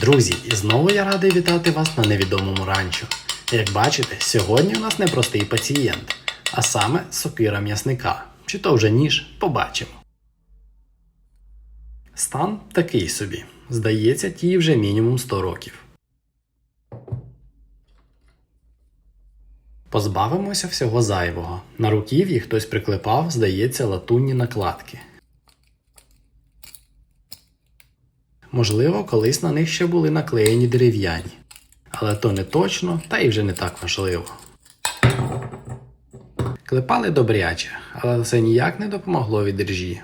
Друзі, і знову я радий вітати вас на невідомому ранчо. Як бачите, сьогодні у нас не простий пацієнт, а саме сокира м'ясника. Чи то вже ніж, побачимо. Стан такий собі. Здається, тій вже мінімум 100 років. Позбавимося всього зайвого. На руків'ї хтось приклепав, здається, латунні накладки. Можливо, колись на них ще були наклеєні дерев'яні. Але то не точно, та й вже не так важливо. Клепали добряче, але це ніяк не допомогло від іржі.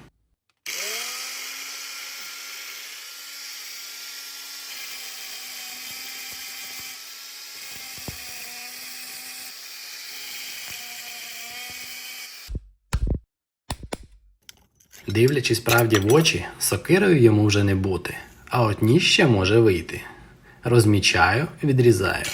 Дивлячись правді в очі, сокирою йому вже не бути, а от ніж ще може вийти. Розмічаю, відрізаю.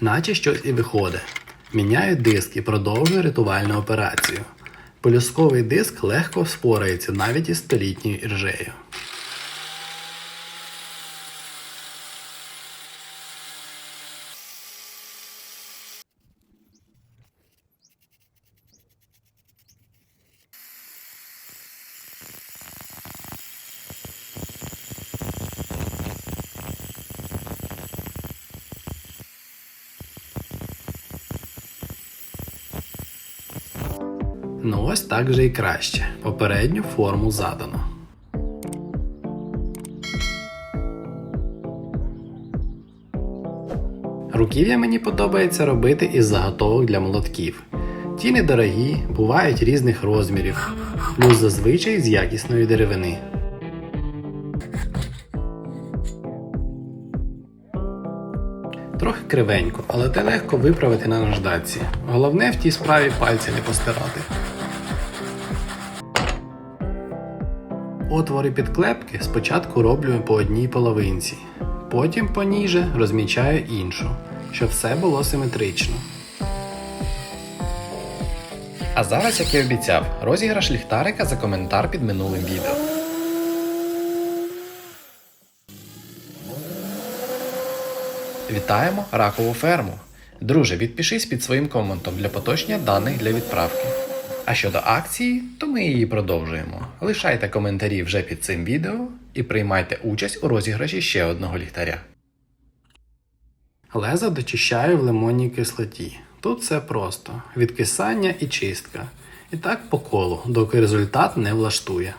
Наче щось і виходить. Міняю диск і продовжую рятувальну операцію. Полюсковий диск легко вспорається навіть із столітньою іржею. Ну ось так же і краще. Попередню форму задано. Руків'я мені подобається робити із заготовок для молотків. Ті недорогі, бувають різних розмірів, плюс зазвичай з якісної деревини. Трохи кривенько, але те легко виправити на наждачці. Головне в тій справі пальці не постирати. Отвори підклепки спочатку роблю по одній половинці, потім поніже розмічаю іншу, щоб все було симетрично. А зараз, як і обіцяв, розіграш ліхтарика за коментар під минулим відео. Вітаємо ракову ферму. Друже, підпишись під своїм коментом для поточення даних для відправки. А щодо акції, то ми її продовжуємо. Лишайте коментарі вже під цим відео і приймайте участь у розіграші ще одного ліхтаря. Леза дочищаю в лимонній кислоті. Тут все просто: відкисання і чистка. І так по колу, доки результат не влаштує.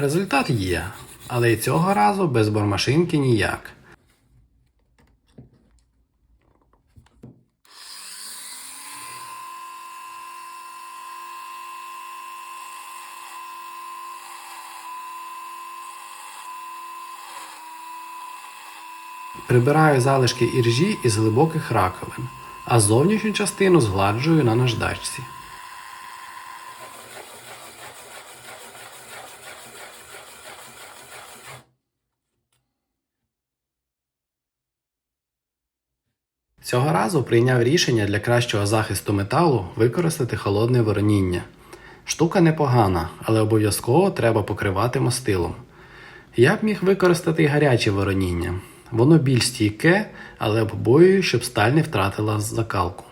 Результат є, але й цього разу без бормашинки ніяк. Прибираю залишки іржі із глибоких раковин, а зовнішню частину згладжую на наждачці. Цього разу прийняв рішення для кращого захисту металу використати холодне вороніння. Штука непогана, але обов'язково треба покривати мастилом. Я б міг використати й гаряче вороніння. Воно більш стійке, але побоюю, щоб сталь не втратила закалку.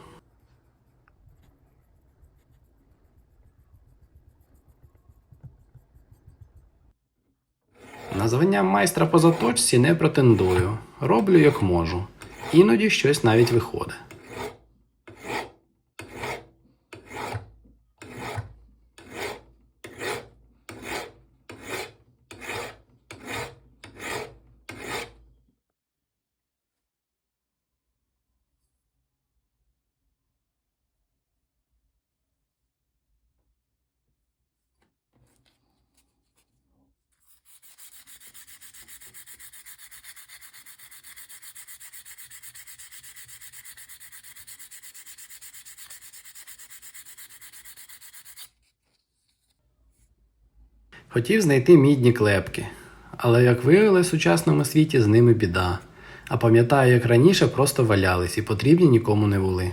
На звання майстра по заточці не претендую. Роблю як можу. Іноді щось навіть виходить. Хотів знайти мідні клепки, але як виявили в сучасному світі, з ними біда. А пам'ятаю, як раніше просто валялись і потрібні нікому не були.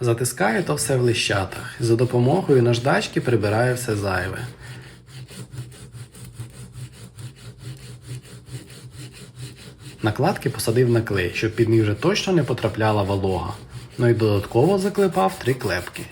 Затискаю то все в лищатах. За допомогою наждачки прибираю все зайве. Накладки посадив на клей, щоб під них вже точно не потрапляла волога. Ну і додатково заклепав три клепки.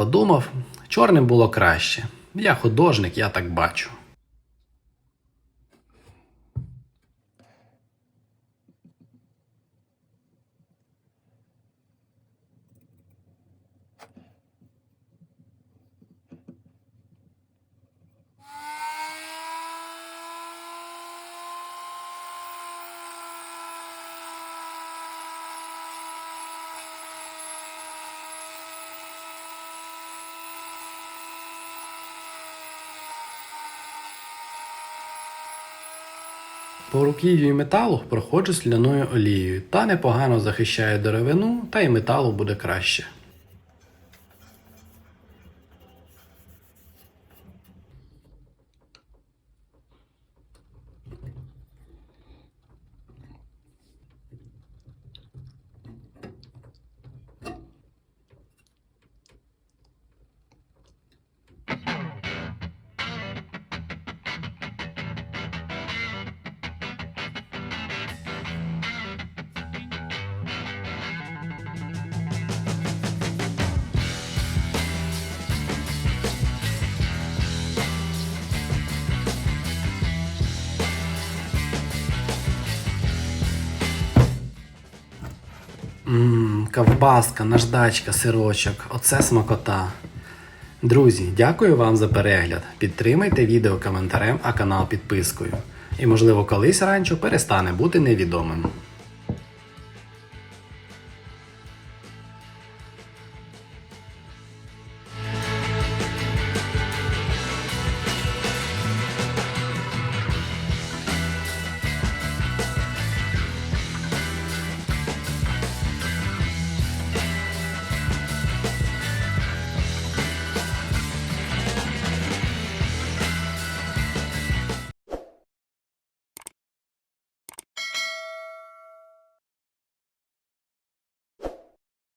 Подумав, чорним було краще. Я художник, я так бачу. По руків'ю металу проходжу сляною олією та непогано захищає деревину, та й металу буде краще. Ммм, ковбаска, наждачка, сирочок. Оце смакота. Друзі, дякую вам за перегляд. Підтримайте відео коментарем, а канал підпискою. І можливо колись ранчо перестане бути невідомим.